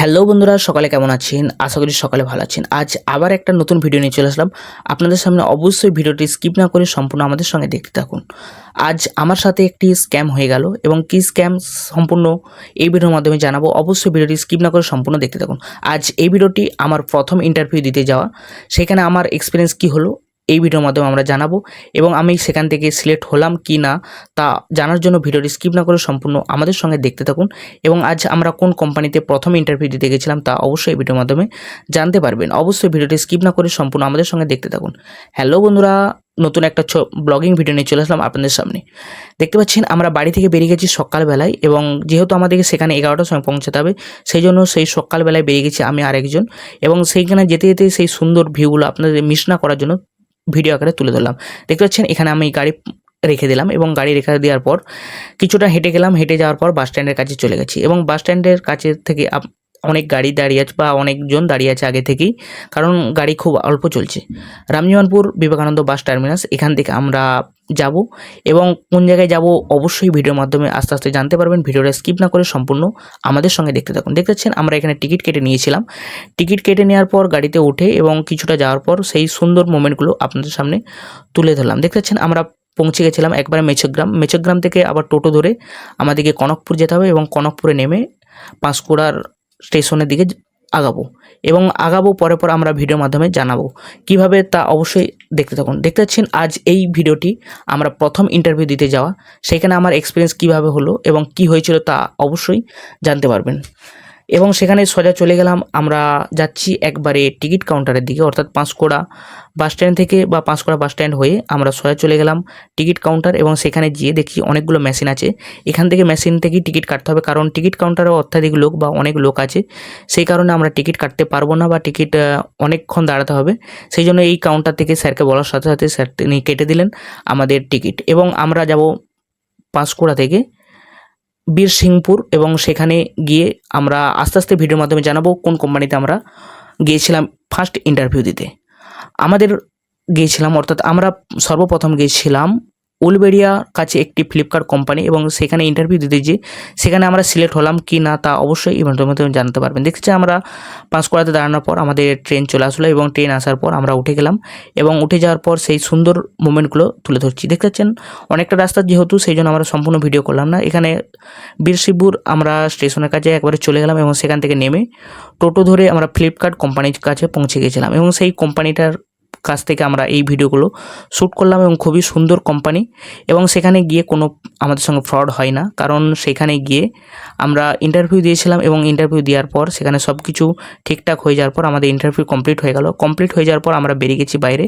Hello বন্ধুরা, সকালে কেমন আছেন? আশা করি সকালে ভালো আছেন। আজ আবার একটা নতুন ভিডিও নিয়ে চলে আসলাম। আপনাদের সামনে অবশ্যই ভিডিওটি স্কিপ না করে সম্পূর্ণ আমাদের সঙ্গে দেখতে থাকুন। আজ আমার সাথে একটি স্ক্যাম হয়ে গেল এবং কি স্ক্যাম সম্পূর্ণ এই ভিডিওর মাধ্যমে জানাব, অবশ্যই ভিডিওটি স্কিপ না করে সম্পূর্ণ দেখতে থাকুন। আজ এই ভিডিওটি আমার প্রথম ইন্টারভিউ দিতে যাওয়া। সেখানে আমার এক্সপিরিয়েন্স কি হলো এই ভিডিওর মাধ্যমে আমরা জানাব এবং আমি সেখান থেকে সিলেক্ট হলাম কি না তা জানার জন্য ভিডিওটি স্কিপ না করে সম্পূর্ণ আমাদের সঙ্গে দেখতে থাকুন এবং আজ আমরা কোন কোম্পানিতে প্রথম ইন্টারভিউ দিতে গেছিলাম তা অবশ্যই এই ভিডিওর মাধ্যমে জানতে পারবেন। অবশ্যই ভিডিওটি স্কিপ না করে সম্পূর্ণ আমাদের সঙ্গে দেখতে থাকুন। হ্যালো বন্ধুরা, নতুন একটা ব্লগিং ভিডিও নিয়ে চলে আসলাম আপনাদের সামনে। দেখতে পাচ্ছেন, আমরা বাড়ি থেকে বেরিয়ে গেছি সকালবেলায় এবং যেহেতু আমাদেরকে সেখানে এগারোটার সময় পৌঁছাতে হবে, সেই জন্য সেই সকালবেলায় বেরিয়ে গেছি আমি আরেকজন এবং সেইখানে যেতে যেতে সেই সুন্দর ভিউগুলো আপনাদের মিস না করার জন্য ভিডিও আকারে তুলে ধরলাম। দেখতে পাচ্ছেন, এখানে আমি গাড়ি রেখে দিলাম এবং গাড়ি রেখে দেওয়ার পর কিছুটা হেঁটে গেলাম, হেঁটে যাওয়ার পর বাস স্ট্যান্ডের কাছে চলে গেছি এবং বাস স্ট্যান্ডের কাছে থেকে অনেক গাড়ি দাঁড়িয়ে আছে বা অনেকজন দাঁড়িয়ে আছে আগে থেকেই। কারণ গাড়ি খুব অল্প চলছে। রামজীবনপুর বিবেকানন্দ বাস টার্মিনাস, এখান থেকে আমরা যাব এবং কোন জায়গায় যাব অবশ্যই ভিডিওর মাধ্যমে আস্তে আস্তে জানতে পারবেন। ভিডিওটা স্কিপ না করে সম্পূর্ণ আমাদের সঙ্গে দেখতে থাকুন। দেখতে পাচ্ছেন, আমরা এখানে টিকিট কেটে নিয়েছিলাম। টিকিট কেটে নেওয়ার পর গাড়িতে উঠে এবং কিছুটা যাওয়ার পর সেই সুন্দর মোমেন্টগুলো আপনাদের সামনে তুলে ধরলাম। দেখতে পাচ্ছেন, আমরা পৌঁছে গেছিলাম একবারে মেচগ্রাম মেচগ্রাম থেকে আবার টোটো ধরে আমাদেরকে কনকপুর যেতে হবে এবং কনকপুরে নেমে পাঁশকুড়ার স্টেশনের দিকে আগাবো এবং আগাবো, পরে পর আমরা ভিডিওর মাধ্যমে জানাব। কীভাবে তা অবশ্যই দেখতে থাকুন। দেখতে পাচ্ছেন, আজ এই ভিডিওটি আমরা প্রথম ইন্টারভিউ দিতে যাওয়া। সেখানে আমার এক্সপিরিয়েন্স কীভাবে হলো এবং কি হয়েছিল তা অবশ্যই জানতে পারবেন। এবং সেখানে সোজা চলে গেলাম, আমরা যাচ্ছি একবারে টিকিট কাউন্টারের দিকে, অর্থাৎ পাঁশকুড়া বাস স্ট্যান্ড থেকে বা পাঁশকুড়া বাস স্ট্যান্ড হয়ে আমরা সোজা চলে গেলাম টিকিট কাউন্টার এবং সেখানে গিয়ে দেখি অনেকগুলো মেশিন আছে। এখান থেকে মেশিন থেকেই টিকিট কাটতে হবে, কারণ টিকিট কাউন্টারে অত্যাধিক লোক বা অনেক লোক আছে। সেই কারণে আমরা টিকিট কাটতে পারব না বা টিকিট অনেকক্ষণ দাঁড়াতে হবে। সেই জন্য এই কাউন্টার থেকে স্যারকে বলার সাথে সাথে স্যার তিনি কেটে দিলেন আমাদের টিকিট। এবং আমরা যাব পাঁশকুড়া থেকে বীরসিংপুর এবং সেখানে গিয়ে আমরা আস্তে আস্তে ভিডিওর মাধ্যমে জানাব কোন কোম্পানিতে আমরা গিয়েছিলাম ফার্স্ট ইন্টারভিউ দিতে। আমাদের গিয়েছিলাম, অর্থাৎ আমরা সর্বপ্রথম গিয়েছিলাম উলবেড়িয়া কাছে একটি ফ্লিপকার্ট কোম্পানি এবং সেখানে ইন্টারভিউ দিতে যে সেখানে আমরা সিলেক্ট হলাম কি না তা অবশ্যই ইভেন্টের মাধ্যমে জানতে পারবেন। দেখছি আমরা পাঁশকুড়াতে দাঁড়ানোর পর আমাদের ট্রেন চলে আসলো এবং ট্রেন আসার পর আমরা উঠে গেলাম এবং উঠে যাওয়ার পর সেই সুন্দর মোমেন্টগুলো তুলে ধরছি। দেখতে পাচ্ছেন, অনেকটা রাস্তা যেহেতু সেই জন্য আমরা সম্পূর্ণ ভিডিও করলাম না। এখানে বীরশিবপুর আমরা স্টেশনের কাছে একবারে চলে গেলাম এবং সেখান থেকে নেমে টোটো ধরে আমরা ফ্লিপকার্ট কোম্পানির কাছে পৌঁছে গেছিলাম এবং সেই কোম্পানিটার কাছ থেকে আমরা এই ভিডিওগুলো শ্যুট করলাম এবং খুবই সুন্দর কোম্পানি এবং সেখানে গিয়ে কোনো আমাদের সঙ্গে ফ্রড হয় না। কারণ সেখানে গিয়ে আমরা ইন্টারভিউ দিয়েছিলাম এবং ইন্টারভিউ দেওয়ার পর সেখানে সব কিছু ঠিকঠাক হয়ে যাওয়ার পর আমাদের ইন্টারভিউ কমপ্লিট হয়ে গেল। কমপ্লিট হয়ে যাওয়ার পর আমরা বেরিয়ে গেছি বাইরে।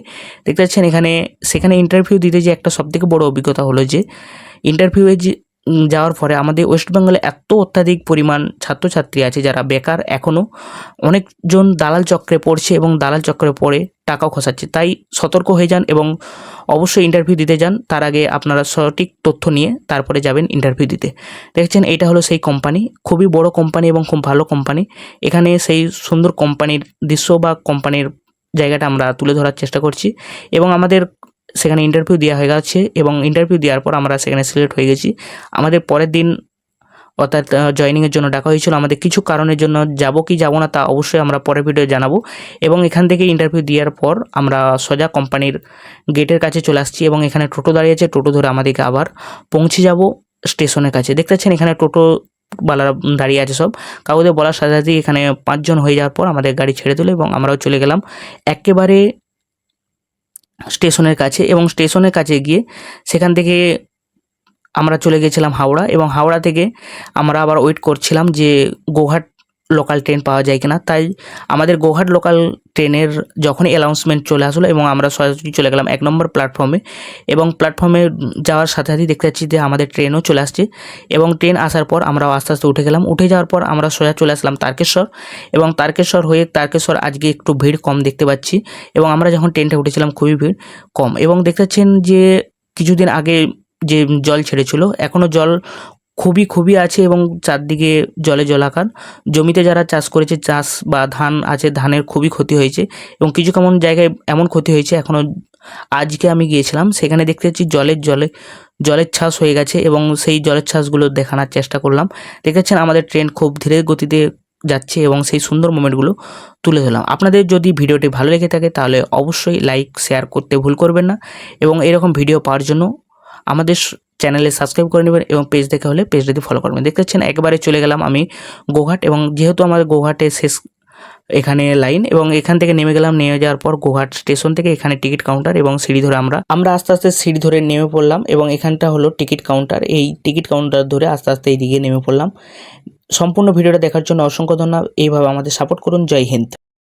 দেখতে পাচ্ছেন এখানে, সেখানে ইন্টারভিউ দিতে যে একটা সবথেকে বড় অভিজ্ঞতা হলো যে ইন্টারভিউয়ে যে যাওয়ার পরে আমাদের ওয়েস্ট বেঙ্গলে এত অত্যাধিক পরিমাণ ছাত্রছাত্রী আছে যারা বেকার এখনও অনেকজন দালাল চক্রে পড়ছে এবং দালাল চক্রে পড়ে টাকাও খসাচ্ছে। তাই সতর্ক হয়ে যান এবং অবশ্যই ইন্টারভিউ দিতে যান। তার আগে আপনারা সঠিক তথ্য নিয়ে তারপরে যাবেন ইন্টারভিউ দিতে। দেখছেন এটা হলো সেই কোম্পানি খুবই বড় কোম্পানি এবং খুব ভালো কোম্পানি এখানে সেই সুন্দর কোম্পানির দৃশ্য বা কোম্পানির জায়গাটা আমরা তুলে ধরার চেষ্টা করছি এবং আমাদের সেখানে ইন্টারভিউ দেওয়া হয়ে গেছে এবং ইন্টারভিউ দেওয়ার পর আমরা সেখানে সিলেক্ট হয়ে গেছি। আমাদের পরের দিন অর্থাৎ জয়নিংয়ের জন্য ডাকা হয়েছিল। আমাদের কিছু কারণের জন্য যাব কি যাব না তা অবশ্যই আমরা পরের ভিডিও জানাব। এবং এখান থেকে ইন্টারভিউ দেওয়ার পর আমরা সোজা কোম্পানির গেটের কাছে চলে আসছি এবং এখানে টোটো দাঁড়িয়ে আছে। টোটো ধরে আমাদেরকে আবার পৌঁছে যাব স্টেশনের কাছে। দেখতে পাচ্ছেন এখানে টোটো বালারা দাঁড়িয়ে আছে সব। কাউদের বলার সাথে সাথেই এখানে পাঁচজন হয়ে যাওয়ার পর আমাদের গাড়ি ছেড়ে দিল এবং আমরাও চলে গেলাম একেবারে স্টেশনের কাছে। এবং স্টেশনের কাছে গিয়ে সেখান থেকে আমরা চলে গেছিলাম হাওড়া এবং হাওড়া থেকে আমরা আবার ওয়েট করছিলাম যে গোঘাট লোকাল ট্রেন পাওয়া যায় কিনা। তাই আমাদের গোঘাট লোকাল ট্রেনের যখন অ্যানাউন্সমেন্ট চলে আসলো এবং আমরা সরাসরি চলে গেলাম এক নম্বর প্ল্যাটফর্মে এবং প্ল্যাটফর্মে যাওয়ার সাথে সাথেই দেখতে পাচ্ছি যে আমাদের ট্রেনও চলে আসছে এবং ট্রেন আসার পর আমরাও আস্তে আস্তে উঠে গেলাম। উঠে যাওয়ার পর আমরা সোজা চলে আসলাম তারকেশ্বর এবং তারকেশ্বর হয়ে তারকেশ্বর আজকে একটু ভিড় কম দেখতে পাচ্ছি এবং আমরা যখন ট্রেনটা উঠেছিলাম খুবই ভিড় কম এবং দেখতে পাচ্ছেন যে কিছুদিন আগে যে জল ছেড়েছিল এখনও জল খুবই খুবই আছে এবং চারদিকে জলে জলাকার। জমিতে যারা চাষ করেছে, চাষ বা ধান আছে, ধানের খুবই ক্ষতি হয়েছে এবং কিছু কেমন জায়গায় এমন ক্ষতি হয়েছে এখনও আজকে আমি গিয়েছিলাম, সেখানে দেখতে পাচ্ছি জলের জলে, জলের ছাস হয়ে গেছে এবং সেই জলের ছাসগুলো দেখানোর চেষ্টা করলাম। দেখেছেন আমাদের ট্রেন খুব ধীরে গতিতে যাচ্ছে এবং সেই সুন্দর মোমেন্টগুলো তুলে ধরলাম। আপনাদের যদি ভিডিওটি ভালো লেগে থাকে, তাহলে অবশ্যই লাইক, শেয়ার করতে ভুল করবেন না এবং এরকম ভিডিও পাওয়ার জন্য আমাদের চ্যানেলে সাবস্ক্রাইব করে নেবেন এবং পেজ দেখে হলে পেজটাতে ফলো করবেন দেখতে পাচ্ছেন একবারে চলে গেলাম আমি গোঘাট এবং যেহেতু আমাদের গোঘাটে শেষ এখানে লাইন এবং এখান থেকে নেমে গেলাম, নেমে যাওয়ার পর গোঘাট স্টেশন থেকে এখানে টিকিট কাউন্টার এবং সিঁড়ি ধরে আমরা আমরা আস্তে আস্তে সিঁড়ি ধরে নেমে পড়লাম এবং এখানটা হলো টিকিট কাউন্টার এই টিকিট কাউন্টার ধরে আস্তে আস্তে এইদিকে নেমে পড়লাম। সম্পূর্ণ ভিডিওটা দেখার জন্য অসংখ্য ধন্যবাদ। এইভাবে আমাদের সাপোর্ট করুন। জয় হিন্দ।